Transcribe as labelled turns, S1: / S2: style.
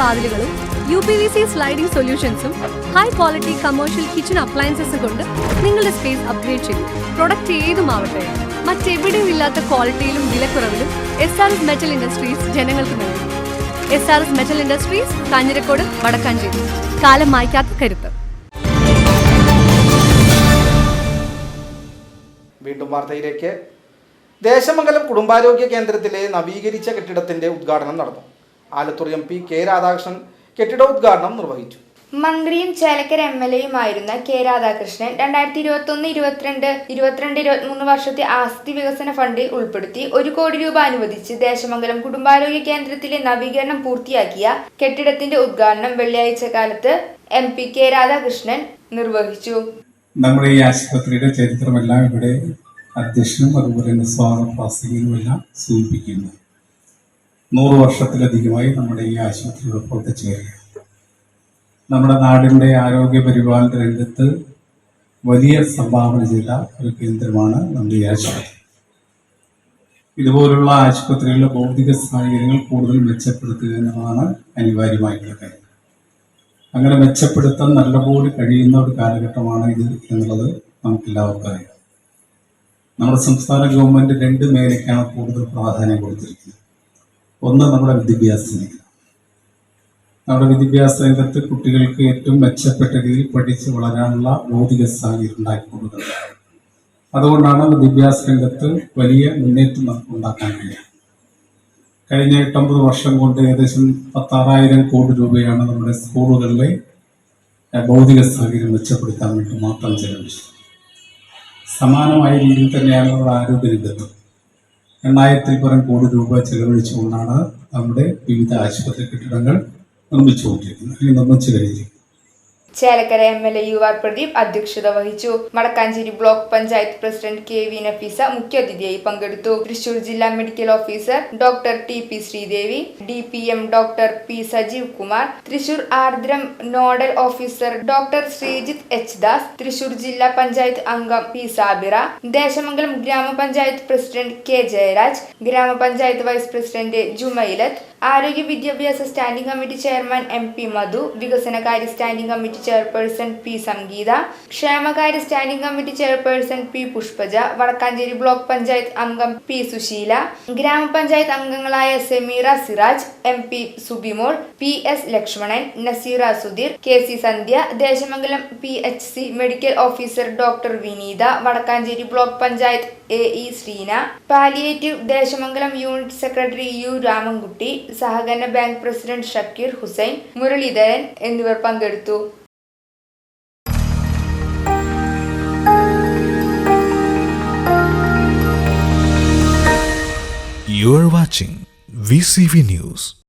S1: വാതിലുകളും U P V C sliding സൊല്യൂഷൻസും high quality commercial kitchen അപ്ലയൻസസും കൊണ്ട് നിങ്ങളുടെ സ്പേസ് അപ്ഗ്രേഡ് ചെയ്യും പ്രൊഡക്റ്റ് ഏതുമാവട്ടെ മറ്റെവിടെയും ഇല്ലാത്ത ക്വാളിറ്റിയിലും വിലക്കുറവിലും S R S metal industries ജനങ്ങൾക്ക് നൽകും. S R S metal industries Kanjirakode Vadakkanchery. കാലം മായ്ക്കാത്ത കരുത്ത്.
S2: വീണ്ടും വാർത്തയിലേക്ക്. ദേശമംഗലം കുടുംബാരോഗ്യ കേന്ദ്രത്തിലെ നവീകരിച്ച കെട്ടിടത്തിന്റെ ഉദ്ഘാടനം നടന്നു. Alathur M P K Radhakrishnan കെട്ടിടോദ്ഘാടനം നിർവഹിച്ചു.
S3: മന്ത്രിയും ചേലക്കര എം എൽ എയുമായിരുന്ന കെ രാധാകൃഷ്ണൻ രണ്ടായിരത്തി ഇരുപത്തി ഒന്ന് ഇരുപത്തിരണ്ട് ഇരുപത്തിരണ്ട് ഇരുപത്തിമൂന്ന് വർഷത്തെ ആസ്തി വികസന ഫണ്ടിൽ ഉൾപ്പെടുത്തി ഒരു കോടി രൂപ അനുവദിച്ച് ദേശമംഗലം കുടുംബാരോഗ്യ കേന്ദ്രത്തിലെ നവീകരണം പൂർത്തിയാക്കിയ കെട്ടിടത്തിന്റെ ഉദ്ഘാടനം വെള്ളിയാഴ്ച കാലത്ത് എം പി കെ രാധാകൃഷ്ണൻ നിർവഹിച്ചു.
S4: നമ്മുടെ ഈ ആശുപത്രിയുടെ ചരിത്രമെല്ലാം ഇവിടെ അധ്യക്ഷനും അതുപോലെ തന്നെ സ്വാഗത സൂചിപ്പിക്കുന്നു. നൂറ് വർഷത്തിലധികമായി നമ്മുടെ ഈ ആശുപത്രികൾ പ്രവർത്തിച്ചുകയാണ് നമ്മുടെ നാടിന്റെ ആരോഗ്യ പരിപാലന രംഗത്ത് വലിയ സംഭാവന ചെയ്ത ഒരു കേന്ദ്രമാണ് നമ്മുടെ ഈ ആശുപത്രി. ഇതുപോലുള്ള ആശുപത്രികളിലെ ഭൗതിക സാഹചര്യങ്ങൾ കൂടുതൽ മെച്ചപ്പെടുത്തുക എന്നതാണ് അനിവാര്യമായിട്ടുള്ള കാര്യം. അങ്ങനെ മെച്ചപ്പെടുത്താൻ നല്ലപോലെ കഴിയുന്ന ഒരു കാലഘട്ടമാണ് ഇത് എന്നുള്ളത് നമുക്കെല്ലാവർക്കും അറിയാം. നമ്മുടെ സംസ്ഥാന ഗവൺമെന്റ് രണ്ട് മേഖലയ്ക്കാണ് കൂടുതൽ പ്രാധാന്യം കൊടുത്തിരിക്കുന്നത്. ഒന്ന് നമ്മുടെ വിദ്യാഭ്യാസ മേഖല നമ്മുടെ വിദ്യാഭ്യാസ രംഗത്ത് കുട്ടികൾക്ക് ഏറ്റവും മെച്ചപ്പെട്ട രീതിയിൽ പഠിച്ച് വളരാനുള്ള ഭൗതിക സാഹചര്യം ഉണ്ടാക്കി കൊടുക്കുന്നത് അതുകൊണ്ടാണ് വിദ്യാഭ്യാസ രംഗത്ത് വലിയ മുന്നേറ്റം നമുക്ക് ഉണ്ടാക്കാൻ കഴിയുക. കഴിഞ്ഞ എട്ടൊമ്പത് വർഷം കൊണ്ട് ഏകദേശം പത്താറായിരം കോടി രൂപയാണ് നമ്മുടെ സ്കൂളുകളിലെ ഭൗതിക സാഹചര്യം മെച്ചപ്പെടുത്താൻ വേണ്ടി മാത്രം ചെലവഴിച്ചത്. സമാനമായ രീതിയിൽ തന്നെയാണ് നമ്മുടെ ആരോഗ്യ രംഗത്ത് എണ്ണായിരത്തിൽ പരം കോടി രൂപ ചെലവഴിച്ചുകൊണ്ടാണ് നമ്മുടെ വിവിധ ആശുപത്രി കെട്ടിടങ്ങൾ നിർമ്മിച്ചുകൊണ്ടിരിക്കുന്നത്. അല്ലെങ്കിൽ നിർമ്മിച്ചു കഴിഞ്ഞിരിക്കുന്നത്.
S3: Chelakkara M L A U R Pradeep അധ്യക്ഷത വഹിച്ചു. Vadakkanchery block panchayat president K V Nafeesa മുഖ്യാതിഥിയായി പങ്കെടുത്തു. തൃശൂർ ജില്ലാ medical officer doctor T P Sreedevi D P M doctor P Sajeev Kumar Thrissur Aardram nodal officer doctor Sreejith H Das Thrissur ജില്ലാ പഞ്ചായത്ത് അംഗം P Sabira Desamangalam ഗ്രാമപഞ്ചായത്ത് president K Jayaraj ഗ്രാമപഞ്ചായത്ത് vice president Jumailath ആരോഗ്യ വിദ്യാഭ്യാസ standing committee chairman M P Madhu വികസനകാര്യ standing committee chairperson P Sangeetha ക്ഷേമകാര്യ standing committee chairperson P Pushpaja Vadakkanchery block panchayat അംഗം P Susheela ഗ്രാമപഞ്ചായത്ത് അംഗങ്ങളായ Semeera Siraj M P Subimol P S Lakshmanan Naseera Sudheer K C Sandhya Desamangalam P H C medical officer doctor Vineetha Vadakkanchery block panchayat A E Sreena palliative Desamangalam unit secretary U Ramankutty സഹകരണ bank president Shakir Hussain Muraleedharan എന്നിവർ പങ്കെടുത്തു
S5: You are watching VCV News.